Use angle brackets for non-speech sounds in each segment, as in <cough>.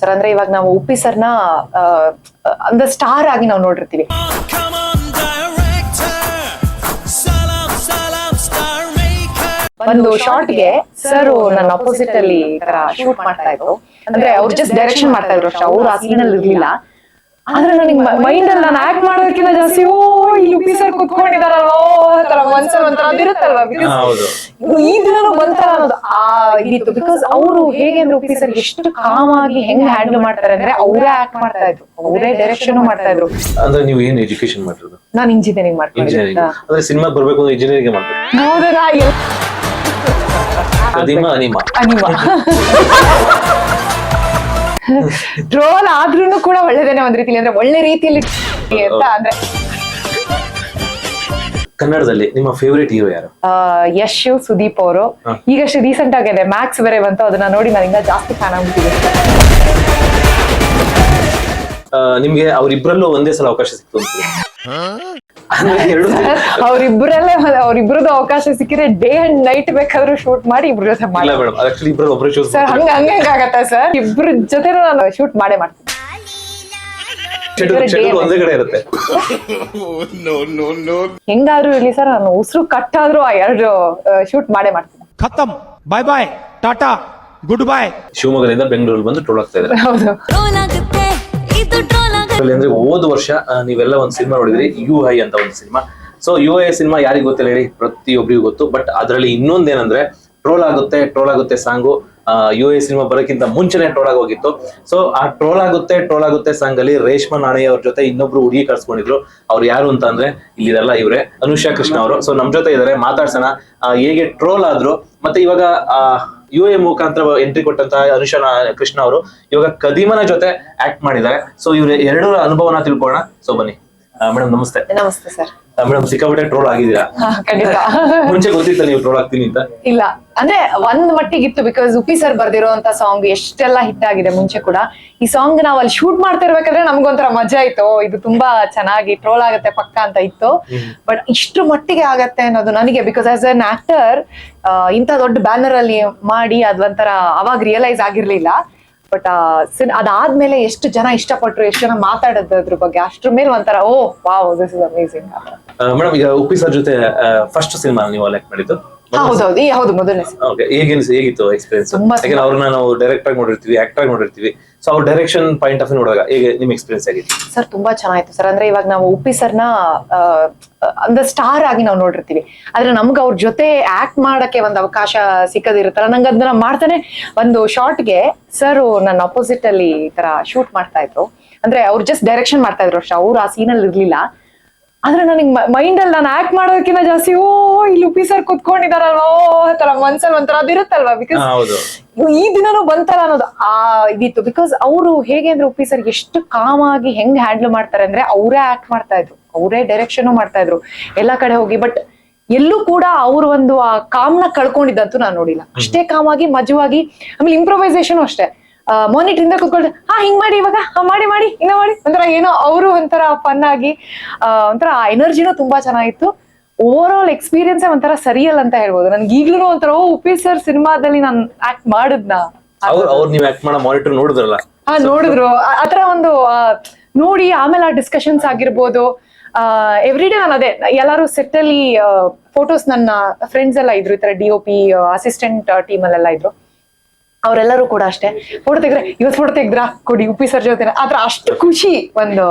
Sir ಅಂದ್ರೆ ಇವಾಗ ನಾವು ಉಪ್ಪಿ ಸರ್ನ ಅಂದ್ರೆ ಸ್ಟಾರ್ ಆಗಿ ನಾವು ನೋಡಿರ್ತೀವಿ. Maker. ಒಂದು ಶಾರ್ಟ್ಗೆ ಸರ್ ನನ್ನ ಅಪೋಸಿಟ್ ಅಲ್ಲಿ ಈ ತರ ಶೂಟ್ ಮಾಡ್ತಾ ಇದ್ರು. ಅಂದ್ರೆ ಅವ್ರು ಜಸ್ಟ್ ಡೈರೆಕ್ಷನ್ ಮಾಡ್ತಾ ಇದ್ರು. ಅಷ್ಟೇ ಅವ್ರು ಆ ಸೀನ್ ಅಲ್ಲಿ ಇರ್ಲಿಲ್ಲ ಆದ್ರೆ ನನಗೆ ಮೈಂಡ್ ಅಲ್ಲಿ ನಾನು ಆಕ್ಟ್ ಮಾಡೋದಕ್ಕಿಂತ ಜಾಸ್ತಿ ಓ ಇಲ್ಲಿ ಉಪ್ಪಿ ಸರ್ ಕುತ್ಕೊಂಡಿದಾರಲ್ಲ ತರ ಮನ್ಸಲ್ಲಿ ಒಂಥರ ಅದಿರುತ್ತಲ್ವಾ? ಈ ದಿನನೂ ಬಂತರ ಅನ್ನೋದು ಆ ಇದಿತ್ತು. ಬಿಕಾಸ್ ಅವರು ಹೇಗೆ ಅಂದ್ರೆ ಉಪ್ಪಿ ಸರ್ ಎಷ್ಟು ಕಾಮ್ ಆಗಿ ಹೆಂಗ್ ಹ್ಯಾಂಡಲ್ ಮಾಡ್ತಾರೆ ಅಂದ್ರೆ ಅವರೇ ಆಕ್ಟ್ ಮಾಡ್ತಾ ಇದ್ರು. ಅವರೇ ಡೈರೆಕ್ಷನ್ ಮಾಡ್ತಾ ಇದ್ರು. ಅಂದ್ರೆ ನೀವು ಏನ್ ಎಜುಕೇಶನ್ ಮಾಡಿರೋದು ನಾನು ಇಂಜಿನಿಯರಿಂಗ್ ಮಾಡ್ತೀನಿ ಅಂದ್ರೆ ಸಿನಿಮಾ ಬರ್ಬೇಕು ಅಂದ್ರೆ ಇಂಜಿನಿಯರಿಂಗ್ ಮಾಡ್ತೀನಿ ಹೌದಾ ಅನಿಮಾ ಅನಿಮಾ. ಅನಿಮ. <laughs> <laughs> ಟ್ರೋಲ್ ಆದ್ರೂನು ಕೂಡ ಒಳ್ಳೇದೇನೆ ಒಂದ್ ರೀತಿಲಿ ಅಂದ್ರೆ ಒಳ್ಳೆ ರೀತಿಯಲ್ಲಿ ಅಂತ ಅಂದ್ರೆ ಕನ್ನಡದಲ್ಲಿ ನಿಮ್ಮ ಫೇವರೇಟ್ ಹೀರೋ ಯಾರು? ಆ, ಯಶ್ ಸುದೀಪ್ ಅವರು. ಈಗಷ್ಟೇ ರೀಸೆಂಟ್ ಆಗಿದೆ. ಮ್ಯಾಕ್ಸ್ ಬೇರೆ ಬಂತು. ಅದನ್ನ ನೋಡಿ ನಾನು ಇನ್ನೂ ಜಾಸ್ತಿ ಫ್ಯಾನ್ ಆಗ್ಬಿಟ್ಟಿದೆ ಆ, ನಿಮ್ಗೆ ಅವರಿಬ್ಬರಲ್ಲೂ ಒಂದೇ ಸಲ ಅವಕಾಶ ಸಿಕ್ತು ಅವ್ರಿಬ್ರಲ್ಲೇ ಅವ್ರಿಬ್ರದ್ದು ಅವಕಾಶ ಸಿಕ್ಕಿದ್ರೆ ಡೇ ಅಂಡ್ ನೈಟ್ ಬೇಕಾದ್ರೂ ಶೂಟ್ ಮಾಡಿ ಇಬ್ರ ಜೊತೆ ಮಾಡಿ ಸರ್ ಸರ್ ಇಬ್ರ ಜೊತೆ ನಾನು ಶೂಟ್ ಮಾಡೇ ಮಾಡ್ತೀನಿ. ಹೆಂಗಾದ್ರೂ ಇಲ್ಲಿ ಸರ್ ನಾನು ಉಸಿರು ಕಟ್ ಆದ್ರೂ ಆ ಎರಡು ಶೂಟ್ ಮಾಡೇ ಮಾಡ್ತೀನಿ. ಖತಮ್. ಬಾಯ್ ಬಾಯ್ ಟಾಟಾ ಗುಡ್ ಬಾಯ್ ಶಿವಮೊಗ್ಗದಿಂದ ಬೆಂಗಳೂರು ಬಂದು ಟೋಲ್ ಆಗ್ತಾ ಇದ್ದಾರೆ. ಹೌದು. ಅಂದ್ರೆ ಹೋದ ವರ್ಷ ನೀವೆಲ್ಲ ಒಂದು ಸಿನಿಮಾ ನೋಡಿದ್ರಿ, ಯು ಐ ಅಂತ ಒಂದು cinema. So U I cinema ಯಾರಿಗೂ ಗೊತ್ತಿಲ್ಲ ಹೇಳಿ ಪ್ರತಿಯೊಬ್ಬರಿಗೂ ಗೊತ್ತು. ಬಟ್ ಅದರಲ್ಲಿ ಇನ್ನೊಂದೇನಂದ್ರೆ, ಟ್ರೋಲ್ ಆಗುತ್ತೆ ಟ್ರೋಲ್ ಆಗುತ್ತೆ ಸಾಂಗು. ಯು ಐ ಸಿನಿಮಾ ಬರೋಕ್ಕಿಂತ ಮುಂಚೆನೆ ಟ್ರೋಲ್ ಆಗೋಗಿತ್ತು ಸೊ ಆ ಟ್ರೋಲ್ ಆಗುತ್ತೆ ಟ್ರೋಲ್ ಆಗುತ್ತೆ ಸಾಂಗ್ ಅಲ್ಲಿ ರೇಷ್ಮಾ ನಾಣಯ್ಯ ಅವ್ರ ಜೊತೆ ಇನ್ನೊಬ್ರು ಹುಡುಗಿ ಕರ್ಸ್ಕೊಂಡಿದ್ರು ಅವ್ರು ಯಾರು ಅಂತ ಅಂದ್ರೆ, ಇಲ್ಲಿರಲ್ಲ ಇವರೇ, ಅನುಷಾ ಕೃಷ್ಣ ಅವರು. ಸೊ ನಮ್ ಜೊತೆ ಇದಾರೆ, ಮಾತಾಡ್ಸೋಣ. ಹೇಗೆ ಟ್ರೋಲ್ ಆದ್ರು, ಮತ್ತೆ ಇವಾಗ ಯು ಎ ಮುಖಾಂತರ ಎಂಟ್ರಿ ಕೊಟ್ಟಂತಹ ಅನುಷಾ ಕೃಷ್ಣ ಅವರು ಇವಾಗ ಕದೀಮನ ಜೊತೆ ಆಕ್ಟ್ ಮಾಡಿದ್ದಾರೆ. ಸೊ ಇವ್ರ ಎರಡರ ಅನುಭವನ ತಿಳ್ಕೊಳ್ಳೋಣ. ಸೊ ಬನ್ನಿ. ಮೇಡಮ್ ನಮಸ್ತೆ. ನಮಸ್ತೆ ಸರ್. ಮೇಡಮ್ ಸಿಕ್ಕಾಪಟ್ಟೆ ಟ್ರೋಲ್ ಆಗಿದ್ದೀರಾ? ಖಂಡಿತ. ಮುಂಚೆ ಗೊತ್ತಿತ್ತ ನೀವು ಟ್ರೋಲ್ ಆಗ್ತೀನಿ ಅಂತ. ಇಲ್ಲ. ಅಂದ್ರೆ ಒಂದ್ ಮಟ್ಟಿಗಿತ್ತು ಬಿಕಾಸ್ ಉಪಿ ಸರ್ ಬರ್ದಿರೋಂತ ಸಾಂಗ್ ಎಷ್ಟೆಲ್ಲ ಹಿಟ್ ಆಗಿದೆ ಮುಂಚೆ ಕೂಡ. ಈ ಸಾಂಗ್ ನಾವ್ ಅಲ್ಲಿ ಶೂಟ್ ಮಾಡ್ತಾ ಇರ್ಬೇಕಾದ್ರೆ ನಮ್ಗೊಂಥರ ಮಜಾ ಇತ್ತು. ಇದು ತುಂಬಾ ಚೆನ್ನಾಗಿ ಟ್ರೋಲ್ ಆಗತ್ತೆ ಪಕ್ಕ ಅಂತ ಇತ್ತು. ಬಟ್ ಇಷ್ಟು ಮಟ್ಟಿಗೆ ಆಗತ್ತೆ ಅನ್ನೋದು ನನಗೆ ಬಿಕಾಸ್ ಆಸ್ ಅನ್ ಆಕ್ಟರ್ ಇಂಥ ದೊಡ್ಡ ಬ್ಯಾನರ್ ಅಲ್ಲಿ ಮಾಡಿ ಅದೊಂಥರ ಅವಾಗ ರಿಯಲೈಸ್ ಆಗಿರ್ಲಿಲ್ಲ. ಬಟ್ ಅದಾದ್ಮೇಲೆ ಎಷ್ಟು ಜನ ಇಷ್ಟಪಟ್ರು, ಎಷ್ಟು ಜನ ಮಾತಾಡೋದು ಅದ್ರ ಬಗ್ಗೆ, ಅಷ್ಟ್ರ ಮೇಲೆ ಒಂಥರ, ಓ, wow this is amazing madam ಈಗ ಉಪ್ಪಿ ಸರ್ ಜೊತೆ ಫಸ್ಟ್ ಸಿನಿಮಾ ನೀವು ಲೈಕ್ ಮಾಡಿದ್ದು? ಹೌದೌದು ಈ ಹೌದು ಮೊದಲನೇ ಓಕೆ ಹೇಗೇನ್ ಹೇಗಿತ್ತು ಎಕ್ಸ್ಪೀರಿಯನ್ಸ್ ತುಂಬಾ ಯಾಕಂದ್ರೆ ಅವ್ರನ್ನ ನಾವು ಡೈರೆಕ್ಟ್ ಆಗಿ ನೋಡಿರ್ತೀವಿ ಆಕ್ಟ್ ಆಗಿ ನೋಡಿರ್ತೀವಿ. ಸೊ ಅವ್ರ ಡೈರೆಕ್ಷನ್ ಪಾಯಿಂಟ್ ಆಫ್ ನೋಡಿದಾಗ ಹೇಗೆ ನಿಮ್ ಎಕ್ಸ್ಪೀರಿಯನ್ಸ್ ಆಗಿದೆ ಸರ್ ತುಂಬಾ ಚೆನ್ನಾಗಿತ್ತು. ಸರ್ ಅಂದ್ರೆ ಇವಾಗ ನಾವು ಉಪ್ಪಿ ಸರ್ನ ಅಂದ್ರೆ ಸ್ಟಾರ್ ಆಗಿ ನಾವು ನೋಡಿರ್ತೀವಿ. ಆದ್ರೆ ನಮ್ಗೆ ಅವ್ರ ಜೊತೆ ಆಕ್ಟ್ ಮಾಡಕ್ಕೆ ಒಂದು ಅವಕಾಶ ಸಿಕ್ಕದಿರುತ್ತಲ್ಲ. ನಂಗೆ ಅದನ್ನ ಮಾಡ್ತಾನೆ. ಒಂದು ಶಾರ್ಟ್ಗೆ ಸರ್ ನನ್ನ ಅಪೋಸಿಟ್ ಅಲ್ಲಿ ಈ ತರ ಶೂಟ್ ಮಾಡ್ತಾ ಇದ್ರು. ಅಂದ್ರೆ ಅವ್ರು ಜಸ್ಟ್ ಡೈರೆಕ್ಷನ್ ಮಾಡ್ತಾ ಇದ್ರು ಅಷ್ಟೇ. ಅವ್ರು ಆ ಸೀನಲ್ಲಿ ಇರ್ಲಿಲ್ಲ ಆದ್ರೆ ನನಗೆ ಮೈಂಡ್ ಅಲ್ಲಿ ನಾನು ಆಕ್ಟ್ ಮಾಡೋದಕ್ಕಿಂತ ಜಾಸ್ತಿ ಓ ಇಲ್ಲಿ ಉಪ್ಪಿ ಸರ್ ಕುತ್ಕೊಂಡಿದಾರಲ್ಲ ಓ ತರ ಮನ್ಸಲ್ಲಿ ಒಂಥರ ಅದಿರುತ್ತಲ್ವಾ ಬಿಕಾಸ್ ಈ ದಿನನೂ ಬಂತಲ್ಲ ಅನ್ನೋದು ಆ ಇದಿತ್ತು. ಬಿಕಾಸ್ ಅವರು ಹೇಗೆ ಅಂದ್ರೆ ಉಪ್ಪಿ ಸರ್ ಎಷ್ಟು ಕಾಮ್ ಆಗಿ ಹೆಂಗ್ ಹ್ಯಾಂಡಲ್ ಮಾಡ್ತಾರೆ ಅಂದ್ರೆ ಅವರೇ ಆಕ್ಟ್ ಮಾಡ್ತಾ ಇದ್ರು. ಅವರೇ ಡೈರೆಕ್ಷನ್ ಮಾಡ್ತಾ ಇದ್ರು. ಎಲ್ಲಾ ಕಡೆ ಹೋಗಿ ಬಟ್ ಎಲ್ಲೂ ಕೂಡ ಅವ್ರು ಒಂದು ಆ ಕಾಮ್ನ ಕಳ್ಕೊಂಡಿದ್ದಂತೂ ನಾನು ನೋಡಿಲ್ಲ. ಅಷ್ಟೇ ಕಾಮ್ ಆಗಿ ಮಜವಾಗಿ ಆಮೇಲೆ ಇಂಪ್ರೊವೈಸೇಷನ್ ಅಷ್ಟೇ. ಮಾನಿಟರ್ ಇಂದ ಕುತ್ಕೊಳ್ತಾರೆ ಹಾ ಹಿಂಗ್ ಮಾಡಿ ಇವಾಗ ಹಾ ಮಾಡಿ ಮಾಡಿ ಇನ್ನ ಮಾಡಿ. ಒಂಥರ ಏನೋ ಅವರು ಒಂಥರ ಫನ್ ಆಗಿ ಆ, ಒಂಥರ ಎನರ್ಜಿನೂ ತುಂಬಾ ಚೆನ್ನಾಗಿತ್ತು. ಓವರ್ ಆಲ್ ಎಕ್ಸ್ಪೀರಿಯನ್ಸ್ ಒಂಥರ ಸರಿಯಲ್ಲ ಅಂತ ಹೇಳ್ಬೋದು. ನನ್ಗೆ ಈಗ್ಲೂ ಒಂಥರ ಓ ಉಪಿ ಸರ್ ಸಿನಿಮಾದಲ್ಲಿ ನಾನು ಆಕ್ಟ್ ಮಾಡಿದ್ನ? ಮಾನಿಟರ್ ನೋಡಿದ್ರಲ್ಲ. ಹಾ ನೋಡಿದ್ರು. ಆ- ಆತರ ಒಂದು ಆ, ನೋಡಿ ಆಮೇಲೆ ಆ ಡಿಸ್ಕಷನ್ಸ್ ಆಗಿರ್ಬೋದು. ಎವ್ರಿ ಡೇ ನಾನು ಅದೇ ಎಲ್ಲಾರು ಸೆಟ್ ಅಲ್ಲಿ ಫೋಟೋಸ್ ನನ್ನ ಫ್ರೆಂಡ್ಸ್ ಎಲ್ಲ ಇದ್ರು ಈ ತರ D O P assistant team ಅಲ್ಲೆಲ್ಲ ಇದ್ರು. ಅವರೆಲ್ಲರೂ ಕೂಡ ಅಷ್ಟೇ. ಫೋಟೋ ತೆಗ್ರೆ ಇವತ್ತು ಫೋಟೋ ತೆಗ್ದ್ರಾ? ಕೊಡಿ ಉಪ್ಪಿ ಸರ್ ಜೊತೆ ಆತರ ಅಷ್ಟು ಖುಷಿ ಒಂದು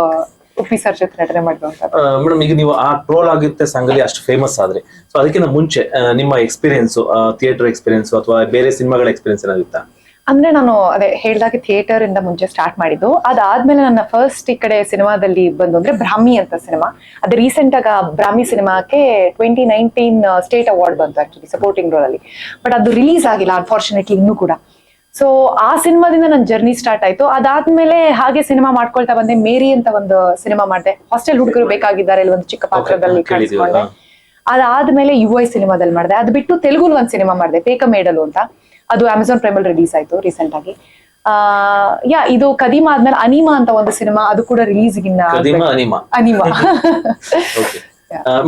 ಉಪ್ಪಿ ಸರ್ ಜೊತೆ ನಟನೆ ಮಾಡುವಂತ ಮೇಡಮ್ ಈಗ ನೀವು ಆ ಟ್ರೋಲ್ ಆಗುತ್ತೆ ಸಂಗಲಿ ಅಷ್ಟು ಫೇಮಸ್ ಆದ್ರೆ. ಸೊ ಅದಕ್ಕಿಂತ ಮುಂಚೆ ನಿಮ್ಮ ಎಕ್ಸ್ಪೀರಿಯನ್ಸ್ ಥಿಯೇಟರ್ ಎಕ್ಸ್ಪೀರಿಯನ್ಸ್ ಅಥವಾ ಬೇರೆ ಸಿನಿಮಾಗಳ ಎಕ್ಸ್ಪೀರಿಯನ್ಸ್ ಏನಾಗುತ್ತಾ ಅಂದ್ರೆ ನಾನು ಅದೇ ಹೇಳ್ದಾಗೆ ಥಿಯೇಟರ್ ಇಂದ ಮುಂಚೆ ಸ್ಟಾರ್ಟ್ ಮಾಡಿದ್ದು. ಅದಾದ್ಮೇಲೆ ನನ್ನ ಫಸ್ಟ್ ಈ ಕಡೆ ಸಿನಿಮಾದಲ್ಲಿ ಬಂದು ಅಂದ್ರೆ ಬ್ರಾಹ್ಮಿ ಅಂತ ಸಿನಿಮಾ. ಅದು ರೀಸೆಂಟ್ ಆಗ ಬ್ರಾಹ್ಮಿ ಸಿನಿಮಾಕ್ಕೆ ಟ್ವೆಂಟಿ ನೈನ್ಟೀನ್ ಸ್ಟೇಟ್ ಅವಾರ್ಡ್ ಬಂತು ಆಕ್ಚುಲಿ ಸಪೋರ್ಟಿಂಗ್ ರೋಲ್ ಅಲ್ಲಿ. ಬಟ್ ಅದು ರಿಲೀಸ್ ಆಗಿಲ್ಲ ಅನ್ಫಾರ್ಚುನೇಟ್ಲಿ ಇನ್ನೂ ಕೂಡ. ಸೊ ಆ ಸಿನಿಮಾದಿಂದ ನನ್ನ ಜರ್ನಿ ಸ್ಟಾರ್ಟ್ ಆಯ್ತು. ಅದಾದ್ಮೇಲೆ ಹಾಗೆ ಸಿನಿಮಾ ಮಾಡ್ಕೊಳ್ತಾ ಬಂದೆ. ಮೇರಿ ಅಂತ ಒಂದು ಸಿನಿಮಾ ಮಾಡಿದೆ. ಹಾಸ್ಟೆಲ್ ಹುಡುಗರು ಬೇಕಾಗಿದ್ದಾರೆ ಅಲ್ಲಿ ಒಂದು ಚಿಕ್ಕ ಪಾತ್ರದಲ್ಲಿ ಕಾಣಿಸ್ಕೊಂಡೆ. ಅದಾದ್ಮೇಲೆ ಯು ಐ ಸಿನಿಮಾದಲ್ಲಿ ಮಾಡಿದೆ. ಅದು ಬಿಟ್ಟು ತೆಲುಗುಲ್ ಒಂದು ಸಿನಿಮಾ ಮಾಡಿದೆ. ಪೇಕ ಮೇಡಲು ಅಂತ. ಅದು ಅಮೆಝಾನ್ ಪ್ರೈಮಲ್ ರಿಲೀಸ್ ಆಯ್ತು ರೀಸೆಂಟ್ ಆಗಿ. ಆ ಯಾ ಇದು ಕದೀಮ ಆದ್ಮೇಲೆ ಅನಿಮಾ ಅಂತ ಒಂದು ಸಿನಿಮಾ ಅದು ಕೂಡ ರಿಲೀಸ್ ಗಿನ್ನ ಅನಿಮ.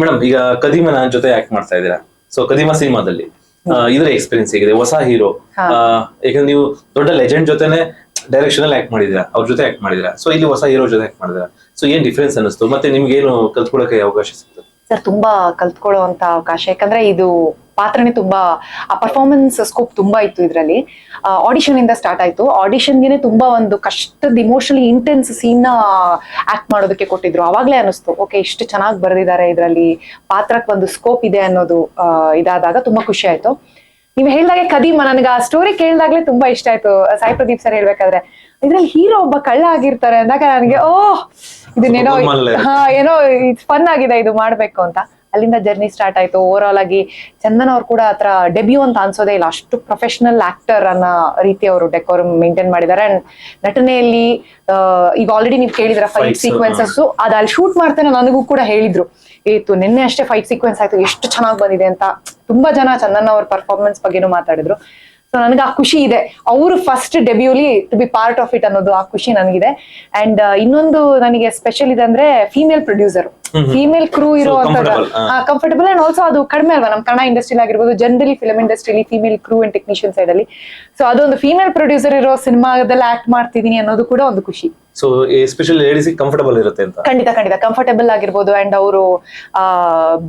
ಮೇಡಮ್ ಈಗ ಕದೀಮ ನನ್ನ ಜೊತೆ ಆಕ್ಟ್ ಮಾಡ್ತಾ ಇದ್ದೀರಾ? ಸೊ ಕದಿಮ ಸಿನಿಮಾದಲ್ಲಿ. ಇದರ ಎಕ್ಸ್ಪೀರಿಯನ್ಸ್ ಹೇಗಿದೆ. ಹೊಸ ಹೀರೋ ಯಾಕಂದ್ರೆ ನೀವು ದೊಡ್ಡ ಲೆಜೆಂಡ್ ಜೊತೆನೆ ಡೈರೆಕ್ಷನ್ ಅಲ್ಲಿ ಆಕ್ಟ್ ಮಾಡಿದ್ರ ಅವ್ರ ಜೊತೆ ಆಕ್ಟ್ ಮಾಡಿದೀರಾ ಸೊ ಇಲ್ಲಿ ಹೊಸ ಹೀರೋ ಜೊತೆ ಆಕ್ಟ್ ಮಾಡಿದಿರಾ ಸೊ ಏನ್ ಡಿಫ್ರೆನ್ಸ್ ಅನಿಸ್ತು ಮತ್ತೆ ನಿಮ್ಗೆ ಏನು ಕಲ್ತ್ಕೊಳ್ಳೋಕೆ ಅವಕಾಶ ಸಿಕ್ತು? ಸರ್, ತುಂಬಾ ಕಲ್ತ್ಕೊಳ್ಳುವಂತ ಅವಕಾಶ. ಯಾಕಂದ್ರೆ ಇದು ಪಾತ್ರನೇ ತುಂಬಾ, ಆ ಪರ್ಫಾರ್ಮೆನ್ಸ್ ಸ್ಕೋಪ್ ತುಂಬಾ ಇತ್ತು ಇದರಲ್ಲಿ. ಆಡಿಷನ್ ಇಂದ ಸ್ಟಾರ್ಟ್ ಆಯ್ತು. ಆಡಿಷನ್ಗೆ ತುಂಬಾ ಒಂದು ಕಷ್ಟದ ಇಮೋಷನಲಿ ಇಂಟೆನ್ಸ್ ಸೀನ್ನ ಆಕ್ಟ್ ಮಾಡೋದಕ್ಕೆ ಕೊಟ್ಟಿದ್ರು. ಅವಾಗ್ಲೇ ಅನಿಸ್ತು ಓಕೆ, ಇಷ್ಟು ಚೆನ್ನಾಗಿ ಬರೆದಿದ್ದಾರೆ ಇದರಲ್ಲಿ. ಪಾತ್ರಕ್ಕೆ ಒಂದು ಸ್ಕೋಪ್ ಇದೆ ಅನ್ನೋದು ಇದಾದಾಗ ತುಂಬಾ ಖುಷಿ ಆಯ್ತು. ನೀವು ಹೇಳಿದಾಗೆ ಕದೀಮ ನನಗೆ ಆ ಸ್ಟೋರಿ ಕೇಳಿದಾಗ್ಲೇ ತುಂಬಾ ಇಷ್ಟ ಆಯ್ತು. ಸಾಯಿ ಪ್ರದೀಪ್ ಸರ್ ಹೇಳ್ಬೇಕಾದ್ರೆ, ಇದ್ರಲ್ಲಿ ಹೀರೋ ಒಬ್ಬ ಕಳ್ಳ ಆಗಿರ್ತಾರೆ ಅಂದಾಗ ನನಗೆ ಓ ಇದನ್ನೇನೋ. ಹಾ ಏನೋ ಫನ್ ಆಗಿದೆ ಇದು ಮಾಡ್ಬೇಕು ಅಂತ. ಅಲ್ಲಿಂದ ಜರ್ನಿ ಸ್ಟಾರ್ಟ್ ಆಯ್ತು. ಓವರ್ ಆಲ್ ಆಗಿ ಚಂದನ್ ಅವ್ರು ಕೂಡ ಹತ್ರ ಡೆಬ್ಯೂ ಅಂತ ಅನ್ಸೋದೇ ಇಲ್ಲ. ಅಷ್ಟು ಪ್ರೊಫೆಷನಲ್ ಆಕ್ಟರ್ ಅನ್ನೋ ರೀತಿ ಅವರು ಡೆಕೋರ್ ಮೇಂಟೈನ್ ಮಾಡಿದ್ದಾರೆ. ಅಂಡ್ ನಟನೆಯಲ್ಲಿ ಈಗ ಆಲ್ರೆಡಿ ನೀವು ಕೇಳಿದ್ರ ಫೈಟ್ ಸೀಕ್ವೆನ್ಸಸ್ ಅದು ಅಲ್ಲಿ ಶೂಟ್ ಮಾಡ್ತೇನೆ ನನಗೂ ಕೂಡ ಹೇಳಿದ್ರು. ಏತು ನಿನ್ನೆ ಅಷ್ಟೇ ಫೈಟ್ ಸೀಕ್ವೆನ್ಸ್ ಆಯ್ತು. ಎಷ್ಟು ಚೆನ್ನಾಗಿ ಬಂದಿದೆ ಅಂತ. ತುಂಬಾ ಜನ ಚಂದನ್ ಅವ್ರ ಪರ್ಫಾರ್ಮೆನ್ಸ್ ಬಗ್ಗೆನೂ ಮಾತಾಡಿದ್ರು. ಸೊ ನನಗೆ ಆ ಖುಷಿ ಇದೆ. ಅವರು first ಡೆಬ್ಯೂಲಿ to be part of it ಅನ್ನೋದು ಆ ಖುಷಿ ನನಗಿದೆ. ಅಂಡ್ ಇನ್ನೊಂದು ನನಗೆ ಸ್ಪೆಷಲ್ ಇದೆ ಅಂದ್ರೆ ಫೀಮೇಲ್ ಪ್ರೊಡ್ಯೂಸರ್ ಫೀಮೇಲ್ ಕ್ರೂ ಇರೋ. ಕಂಫರ್ಟಬಲ್ ಅಂಡ್ ಆಲ್ಸೋ ಅದು ಕಡಿಮೆ ಅಲ್ವಾ? ನಮ್ಮ ಕನ್ನಡ ಇಂಡಸ್ಟ್ರಿ ಆಗಿರ್ಬೋದು generally film ಇಂಡಸ್ಟ್ರಿಲಿ female crew and technician side ಅಲ್ಲಿ. ಸೊ ಅದೊಂದು ಫೀಮೇಲ್ ಪ್ರೊಡ್ಯೂಸರ್ ಇರೋ ಸಿನಿಮಾದಲ್ಲಿ ಆಕ್ಟ್ ಮಾಡ್ತಿದೀನಿ ಅನ್ನೋದು ಕೂಡ ಒಂದು ಖುಷಿ. ಸೊ ಎಸ್ಪೆಷಲಿ ಲೇಡೀಸ್ ಕಂಫರ್ಟಬಲ್ ಇರುತ್ತೆ ಅಂತ? ಖಂಡಿತ ಖಂಡಿತ. ಕಂಫರ್ಟಬಲ್ ಆಗಿರ್ಬೋದು ಅಂಡ್ ಅವರು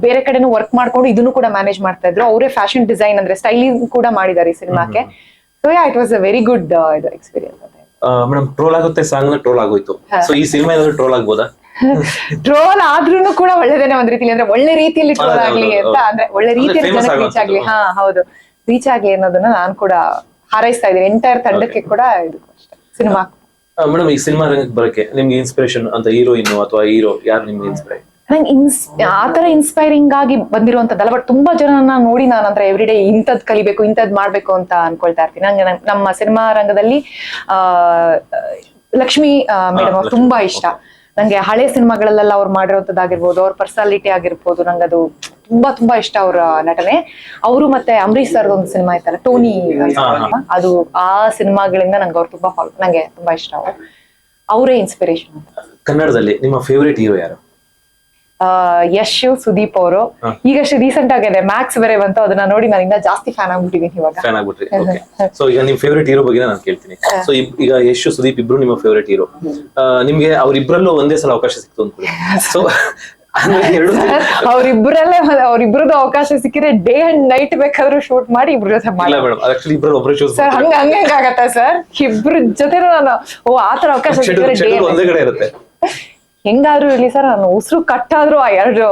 ಬೇರೆ ಕಡೆನೂ ವರ್ಕ್ ಮಾಡ್ಕೊಂಡು ಇದನ್ನು ಕೂಡ ಮ್ಯಾನೇಜ್ ಮಾಡ್ತಾ ಇದ್ರು. ಅವರೇ ಫ್ಯಾಷನ್ ಡಿಸೈನ್ ಅಂದ್ರೆ ಸ್ಟೈಲಿಂಗ್ ಕೂಡ ಮಾಡಿದ್ದಾರೆ ಈ ಸಿನಿಮಾಕ್ಕೆ so yeah it was a very good ಇದು ಎಕ್ಸ್ಪೀರಿಯನ್ಸ್ ಮೇಡಮ್ ಟ್ರೋಲ್ ಆಗುತ್ತೆ ಸಾಂಗ್ನ ಟ್ರೋಲ್ ಆಗೋಯ್ತು. ಸೊ ಈ ಸಿನಿಮಾ ಏನಾದ್ರು ಟ್ರೋಲ್ ಆಗ್ಬೋದಾ? <laughs> ಟ್ರೋಲ್ ಆದ್ರೂ ಕೂಡ ಒಳ್ಳೇದೇನೆ ಒಂದ್ ರೀತಿಲಿ ಅಂದ್ರೆ ಒಳ್ಳೆ ರೀತಿಯಲ್ಲಿ ಟ್ರೋಲ್ ಆಗ್ಲಿ ಅಂತ ಅಂದ್ರೆ ಒಳ್ಳೆ ರೀತಿಯಲ್ಲಿ ಜನಕ್ಕೆ ರೀಚ್ ಆಗ್ಲಿ. ಹಾ ಹೌದು. ರೀಚ್ ಆಗ್ಲಿ ಅನ್ನೋದನ್ನ ನಾನು ಕೂಡ ಹಾರೈಸ್ತಾ ಇದ್ದೀನಿ. ಎಂಟೈರ್ ತಂಡಕ್ಕೆ ಕೂಡ ಇದು ಸಿನಿಮಾ. ಮೇಡಮ್ ಈ ಸಿನಿಮಾ ರಂಗಕ್ಕೆ ಬರಕ್ಕೆ ನಿಮ್ಗೆ ಇನ್ಸ್ಪಿರೇಷನ್ ಅಂತ ಹೀರೋಯಿನ್ ಅಥವಾ ಹೀರೋ ಯಾರು ನಿಮ್ಗೆ ಇನ್ಸ್ಪಿರೇಷನ್ ನಂಗೆ ಇನ್ಸ್ ಆತರ ಇನ್ಸ್ಪೈರಿಂಗ್ ಆಗಿ ಬಂದಿರುವಂತದ್ದಲ್ಲ ಬಟ್ ತುಂಬಾ ಜನರನ್ನ ನೋಡಿ ನಾನು ಅಂದ್ರೆ ಎವ್ರಿ ಡೇ ಇಂಥದ್ ಕಲಿಬೇಕು ಇಂಥದ್ ಮಾಡ್ಬೇಕು ಅಂತ ಅನ್ಕೊಳ್ತಾ ಇರ್ತೀನಿ. ನಂಗೆ ನಮ್ಮ ಸಿನಿಮಾ ರಂಗದಲ್ಲಿ ಆ ಲಕ್ಷ್ಮಿ ಮೇಡಮ್ ಅವ್ರು ತುಂಬಾ ಇಷ್ಟ. ನಂಗೆ ಹಳೆ ಸಿನಿಮಾಗಳಲ್ಲೆಲ್ಲ ಅವ್ರು ಮಾಡಿರೋದಾಗಿರ್ಬೋದು ಅವ್ರ ಪರ್ಸನಾಲಿಟಿ ಆಗಿರ್ಬೋದು ನಂಗೆ ಅದು ತುಂಬಾ ತುಂಬಾ ಇಷ್ಟ ಅವರ ನಟನೆ. ಅವರು ಮತ್ತೆ ಅಂಬರೀಶ್ ಸರ್ ಒಂದು ಸಿನಿಮಾ ಇತ್ತಲ್ಲ ಟೋನಿ. ಅದು ಆ ಸಿನಿಮಾಗಳಿಂದ ನಂಗೆ ಅವ್ರು ತುಂಬಾ ನಂಗೆ ತುಂಬಾ ಇಷ್ಟ ಅವರು. ಅವರೇ ಇನ್ಸ್ಪಿರೇಷನ್ ಕನ್ನಡದಲ್ಲಿ ನಿಮ್ಮ ಫೇವರೇಟ್ ಹೀರೋ ಯಾರು? ಯಶ್ ಸುದೀಪ್ ಅವರು. ಈಗಷ್ಟೇ ರೀಸೆಂಟ್ ಆಗಿದೆ. ಮ್ಯಾಕ್ಸ್ ಬೇರೆ ಬಂತು. ಅದನ್ನ ನೋಡಿ ನಾನು ಇನ್ನ ಜಾಸ್ತಿ ಫ್ಯಾನ್ ಆಗ್ಬಿಟ್ಟಿದ್ದೀನಿ ಇವಾಗ. ಫ್ಯಾನ್ ಆಗ್ಬಿಟ್ರಿ. ಸೊ ಈಗ ನಿಮ್ ಫೇವರೇಟ್ ಹೀರೋ ಬಗ್ಗೆ ನಾನು ಕೇಳ್ತೀನಿ. ಸೊ ಈಗ ಯಶ್ ಸುದೀಪ್ ಇಬ್ರು ನಿಮ್ಮ ಫೇವರೇಟ್ ಹೀರೋ ನಿಮ್ಗೆ ಅವ್ರಿಬ್ರಲ್ಲೂ ಒಂದೇ ಸಲ ಅವಕಾಶ ಸಿಕ್ತು ಅನ್ಕೊಳ್ಳಿ ಸೊ ಅವ್ರಿಬ್ರಲ್ಲೇ ಅವ್ರಿಬ್ರದ್ದು ಅವಕಾಶ ಸಿಕ್ಕಿದ್ರೆ ಡೇ ಅಂಡ್ ನೈಟ್ ಬೇಕಾದ್ರೂ ಶೂಟ್ ಮಾಡಿ ಇಬ್ರ ಜೊತೆ ಸರ್ ಹಂಗ ಹಂಗ ಆಗತ್ತ ಸರ್ ಇಬ್ರ ಜೊತೆ ನಾನು ಓ ಆತರ ಅವಕಾಶ ಸಿಕ್ಕಿದ್ರೆ ಡೇ ಒಂದೇ ಕಡೆ ಇರುತ್ತೆ. ಹೆಂಗಾದ್ರೂ ಇರ್ಲಿ ಸರ್ ನಾನು ಉಸಿರು ಕಟ್ಟಾದ್ರೂ ಆ ಎರಡು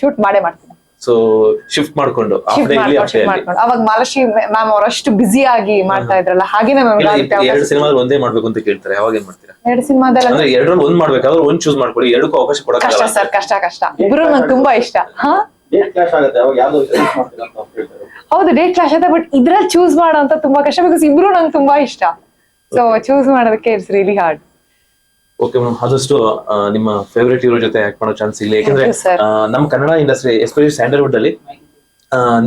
ಶೂಟ್ ಮಾಡೇ ಮಾಡ್ತೀನಿ. ಸೊ ಶಿಫ್ಟ್ ಮಾಡ್ಕೊಂಡು ಅವಾಗ ಮಾಲಶ್ರೀ ಮ್ಯಾಮ್ ಅವರಷ್ಟು ಬ್ಯುಸಿ ಆಗಿ ಮಾಡ್ತಾ ಇದ್ರಲ್ಲ ಆಗುತ್ತೆ ಎರಡು ಸಿನಿಮಾದಲ್ಲಿ ಒಂದೇ ಮಾಡ್ಬೇಕು ಅಂತ ಕೇಳ್ತಾರೆ ಅವಾಗ ಏನ್ ಮಾಡ್ತೀರಾ? ಎರಡು ಸಿನಿಮಾದಲ್ಲಿ ಅಂದ್ರೆ ಎರಡರಲ್ಲಿ ಒಂದ್ ಮಾಡ್ಬೇಕಾದ್ರೆ ಒಂದ್ ಚೂಸ್ ಮಾಡ್ಕೊಳ್ಳಿ ಎರಡಕ್ಕೂ ಅವಕಾಶ ಕಷ್ಟ ಸರ್ ಕಷ್ಟ ಕಷ್ಟ. ಇಬ್ರು ನಂಗೆ ತುಂಬಾ ಇಷ್ಟ. ಹಾ? ಡೇಟ್ ಕ್ಲಾಶ್ ಆಗುತ್ತೆ ಅವಾಗ ಯಾವ್ದೋ ಸಜೆಸ್ಟ್ ಮಾಡ್ತೀರಾ ಅಂತ ಹೇಳ್ತಾರೆ ಹೌದು ಡೇಟ್ ಕ್ಲಾಶ್ ಆಗುತ್ತೆ ಬಟ್ ಇದ್ರಲ್ಲಿ ಚೂಸ್ ಮಾಡೋ ಅಂತ ತುಂಬಾ ಕಷ್ಟ ಬಿಕಾಸ್ ಇಬ್ರು ನಂಗೆ ತುಂಬಾ ಇಷ್ಟ. ಸೊ ಚೂಸ್ ಮಾಡೋದಕ್ಕೆ it's really hard okay madam ಆದಷ್ಟು ನಿಮ್ಮ ಫೇವರೇಟ್ ಹೀರೋ ಜೊತೆ ಆಕ್ಟ್ ಮಾಡೋ ಚಾನ್ಸ್ ಇಲ್ಲ. ಯಾಕಂದ್ರೆ ನಮ್ಮ ಕನ್ನಡ ಇಂಡಸ್ಟ್ರಿ ಎಸ್ಪೆಷಲಿ ಸ್ಯಾಂಡಲ್ವುಡ್ ಅಲ್ಲಿ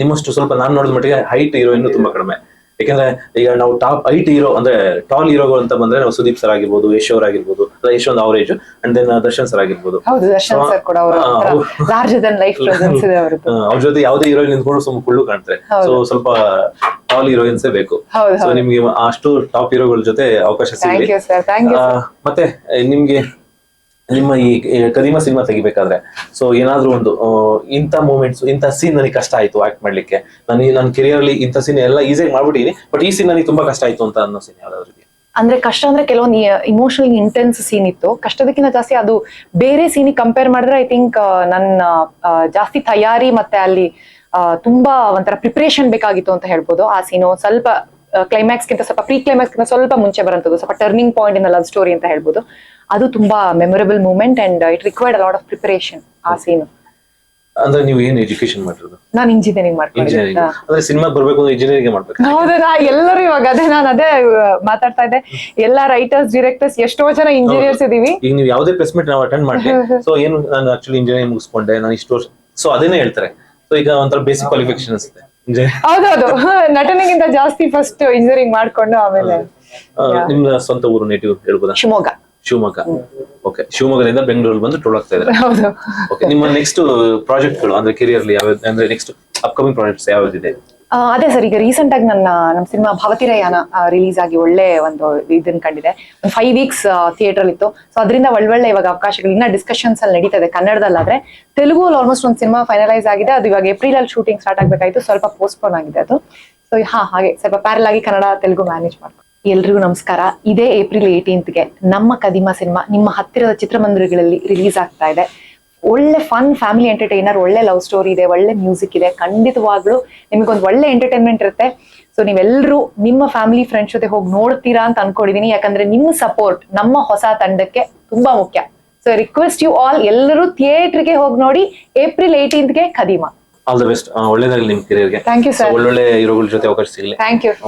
ನಿಮ್ಮಷ್ಟು ಸ್ವಲ್ಪ ನಾನು ನೋಡಿದ ಮಟ್ಟಿಗೆ ಹೈಟ್ ಹೀರೋ ಇನ್ನು ತುಂಬಾ ಕಡಿಮೆ. ಯಾಕಂದ್ರೆ ಈಗ ನಾವು ಟಾಪ್ ಹೈಟ್ ಹೀರೋ ಅಂದ್ರೆ ಟಾಲ್ ಹೀರೋಗಳು ಅಂತ ಬಂದ್ರೆ ನಾವು ಸುದೀಪ್ ಸರ್ ಆಗಿರ್ಬೋದು ಯಶ್ ಅವ್ರ ಆಗಿರ್ಬೋದು ಯಶ್ ಒಂದು average and then Darshan sir ಆಗಿರ್ಬೋದು. ಅವರು ಜೊತೆ ಯಾವುದೇ ಹೀರೋಯಿನ್ ನಿಂತ್ಕೊಂಡು ಸ್ವಲ್ಪ ಕುಳ್ಳು ಕಾಣ್ತಾರೆ. ಸೊ ಸ್ವಲ್ಪ ಟಾಲ್ ಹೀರೋಯಿನ್ಸ್ ಬೇಕು. ಸೊ. ನಿಮ್ಗೆ ಅಷ್ಟು ಟಾಪ್ ಹೀರೋಗಳ ಜೊತೆ ಅವಕಾಶ ಸಿಗಲಿ. ಮತ್ತೆ ನಿಮ್ಗೆ ನಿಮ್ಮ ಈ ಕದಿಮ ಸಿನಿಮಾ ತೆಗಿಬೇಕಾದ್ರೆ. ಸೊ ಏನಾದ್ರೂ ಒಂದು ಇಂಥ ಮೂಮೆಂಟ್ಸ್ ಇಂಥ ಸೀನ್ ನನಗೆ ಕಷ್ಟ ಆಯ್ತು ಆಕ್ಟ್ ಮಾಡ್ಲಿಕ್ಕೆ. ನಾನು ನನ್ನ ಕೆರಿಯರ್ ಅಲ್ಲಿ ಇಂಥ ಸೀನ್ ಎಲ್ಲ ಈಸಿಯಾಗಿ ಮಾಡ್ಬಿಟ್ಟಿನಿ ಬಟ್ ಈ ಸೀನ್ ನನಗೆ ತುಂಬಾ ಕಷ್ಟ ಆಯ್ತು ಅಂತ ಅನ್ನೋ ಸೀನ್ ಯಾವ್ದಾದ್ರು ಅಂದ್ರೆ ಕಷ್ಟ ಅಂದ್ರೆ ಕೆಲವೊಂದು ಇಮೋಷನಲ್ ಇಂಟೆನ್ಸ್ ಸೀನ್ ಇತ್ತು. ಕಷ್ಟದಕ್ಕಿಂತ ಜಾಸ್ತಿ ಅದು ಬೇರೆ ಸೀನಿಗೆ ಕಂಪೇರ್ ಮಾಡಿದ್ರೆ ಐ ಥಿಂಕ್ ನನ್ನ ಜಾಸ್ತಿ ತಯಾರಿ ಮತ್ತೆ ಅಲ್ಲಿ ತುಂಬಾ ಒಂಥರ ಪ್ರಿಪ್ರೇಷನ್ ಬೇಕಾಗಿತ್ತು ಅಂತ ಹೇಳ್ಬೋದು. ಆ ಸೀನು ಸ್ವಲ್ಪ ಕ್ಲೈಮ್ಯಾಕ್ಸ್ ಗಿಂತ ಸ್ವಲ್ಪ ಪ್ರೀ ಕ್ಲೈಮ್ಯಾಕ್ಸ್ ಗಿಂತ ಸ್ವಲ್ಪ ಮುಂಚೆ ಬರಂತದ್ದು ಸ್ವಲ್ಪ turning point in love story ಅಂತ ಹೇಳ್ಬೋದು. ಅದು ತುಂಬಾ memorable moment and it required lot of preparation ಆ ಸೀನು ಅಂದ್ರೆ ನೀವು ಏನ್ ಎಜುಕೇಶನ್ ಮಾಡಿರೋದು? ನಾನು ಇಂಜಿನಿಯರಿಂಗ್ ಇಂಜಿನಿಯರಿಂಗ್ ಮಾಡ್ಕೊಂಡಿದ್ದೆ ಅಂದ್ರೆ ಸಿನಿಮಾ ಬರಬೇಕು ಅಂದ್ರೆ ಇಂಜಿನಿಯರಿಂಗ್ ಮಾಡ್ಬೇಕು. ಹೌದು ನಾ ಎಲ್ಲರೂ ಇವಾಗ ಅದೇ ನಾನು ಅದೇ ಮಾತಾಡ್ತಾ ಇದ್ದೆ. ಎಲ್ಲಾ ರೈಟರ್ಸ್ ಡೈರೆಕ್ಟರ್ಸ್ ಎಷ್ಟೋ ಜನ ಇಂಜಿನಿಯರ್ಸ್ ಇದೀವಿ. ಈಗ ನೀವು ಯಾವುದೇ ಪ್ರೆಸ್ ಮೀಟ್ ನಾವು ಅಟೆಂಡ್ ಮಾಡಿ ಸೊ ಏನು ನಾನು ಆಕ್ಚುಲಿ ಇಂಜಿನಿಯರಿಂಗ್ ಮುಗಿಸ್ಕೊಂಡೆ ನಾನು ಇಷ್ಟು ವರ್ಷ ಸೊ ಅದೇನೇ ಹೇಳ್ತಾರೆ. ಸೊ ಈಗ ಒಂಥರ ಬೇಸಿಕ್ ಕ್ವಾಲಿಫಿಕೇಶನ್ ಅನ್ಸುತ್ತೆ. ಹೌದೌದು. <laughs> ನಟನೆಗಿಂತ ಜಾಸ್ತಿ ಫಸ್ಟ್ ಇಂಜಿನಿಯರಿಂಗ್ ಮಾಡ್ಕೊಂಡು ಆಮೇಲೆ. ನಿಮ್ಮ ಸ್ವಂತ ಊರು ನೇಟಿವ್ ಹೇಳ್ಬೋದಾ? ಶಿವಮೊಗ್ಗ. ಶಿವಮೊಗ್ಗ. ಓಕೆ ಶಿವಮೊಗ್ಗದಿಂದ ಬೆಂಗಳೂರು ಬಂದು ಟ್ರೋಲ್ ಆಗ್ತಾ ಇದ್ದಾರೆ. ಹೌದು. ಓಕೆ ನಿಮ್ಮ ನೆಕ್ಸ್ಟ್ ಪ್ರಾಜೆಕ್ಟ್ಗಳು ಅಂದ್ರೆ ಕೆರಿಯರ್ಲಿ ಯಾವ ಅಂದ್ರೆ ನೆಕ್ಸ್ಟ್ ಅಪ್ಕಮಿಂಗ್ ಪ್ರಾಜೆಕ್ಟ್ಸ್ ಯಾವ್ದಿದೆ ಆ, ಅದೇ ಸರ್, ಈಗ ರೀಸೆಂಟ್ ಆಗಿ ನನ್ನ, ನಮ್ಮ ಸಿನಿಮಾ ಭಾವತಿರಯಾನ ರಿಲೀಸ್ ಆಗಿ ಒಳ್ಳೆ ಒಂದು ಇದನ್ನ ಕಂಡಿದೆ. ಒಂದು ಫೈವ್ ವೀಕ್ಸ್ ಥಿಯೇಟರ್ ಇತ್ತು. ಸೊ ಅದರಿಂದ ಒಳ್ಳೊಳ್ಳೆ ಇವಾಗ ಅವಕಾಶಗಳು, ಇನ್ನ ಡಿಸ್ಕಷನ್ಸ್ ಅಲ್ಲಿ ನಡೀತಾ ಇದೆ ಕನ್ನಡದಲ್ಲಾದ್ರೆ. ತೆಲುಗು ಅಲ್ಲಿ ಆಲ್ಮೋಸ್ಟ್ ಒಂದು ಸಿನಿಮಾ ಫೈನಲೈಸ್ ಆಗಿದೆ. ಅದು ಇವಾಗ ಏಪ್ರಿಲ್ ಅಲ್ಲಿ ಶೂಟಿಂಗ್ ಸ್ಟಾರ್ಟ್ ಆಗಬೇಕಾಯ್ತು. ಸ್ವಲ್ಪ ಪೋಸ್ಟ್ಪೋನ್ ಆಗಿದೆ ಅದು. ಸೊ ಹಾ, ಹಾಗೆ. ಸ್ವಲ್ಪ ಪ್ಯಾರಲ್ ಆಗಿ ಕನ್ನಡ, ತೆಲುಗು ಮ್ಯಾನೇಜ್ ಮಾಡ್ಕೊ ಎಲ್ರಿಗೂ ನಮಸ್ಕಾರ. ಇದೇ ಏಪ್ರಿಲ್ ಏಯ್ಟೀನ್ತ್ಗೆ ನಮ್ಮ ಕದಿಮ ಸಿನಿಮಾ ನಿಮ್ಮ ಹತ್ತಿರದ ಚಿತ್ರಮಂದಿರಗಳಲ್ಲಿ ರಿಲೀಸ್ ಆಗ್ತಾ ಇದೆ. ಒಳ್ಳೆ ಫನ್ ಫ್ಯಾಮಿಲಿ ಎಂಟರ್ಟೈನರ್ ಒಳ್ಳೆ ಲವ್ ಸ್ಟೋರಿ ಇದೆ ಒಳ್ಳೆ ಮ್ಯೂಸಿಕ್ ಇದೆ ಖಂಡಿತವಾಗ್ಲೂ ನಿಮಗೊಂದು ಒಳ್ಳೆ ಎಂಟರ್ಟೈನ್ಮೆಂಟ್ ಇರುತ್ತೆ. ಸೊ ನೀವೆಲ್ಲರೂ ನಿಮ್ಮ ಫ್ಯಾಮಿಲಿ ಫ್ರೆಂಡ್ಸ್ ಜೊತೆ ಹೋಗಿ ನೋಡ್ತೀರಾ ಅಂತ ಅನ್ಕೊಂಡಿದೀನಿ. ಯಾಕಂದ್ರೆ ನಿಮ್ಮ ಸಪೋರ್ಟ್ ನಮ್ಮ ಹೊಸ ತಂಡಕ್ಕೆ ತುಂಬಾ ಮುಖ್ಯ. ಸೊ ರಿಕ್ವೆಸ್ಟ್ ಯು ಆಲ್ ಎಲ್ಲರೂ ಥಿಯೇಟರ್ಗೆ ಹೋಗಿ ನೋಡಿ ಏಪ್ರಿಲ್ ಏಯ್ಟೀನ್ತ್ಗೆ ಖದೀಮಾ. ಆಲ್ ದ ಬೆಸ್ಟ್ ಒಳ್ಳೇದಾಗಲಿ ನಿಮ್ ಕೆರಿಯರ್ಗೆ ಥ್ಯಾಂಕ್ ಯು ಸರ್ ಒಳ್ಳೊಳ್ಳೆ ಹೀರೋಗಳ ಜೊತೆ ಅವಕಾಶ ಸಿಗಲಿ. Thank you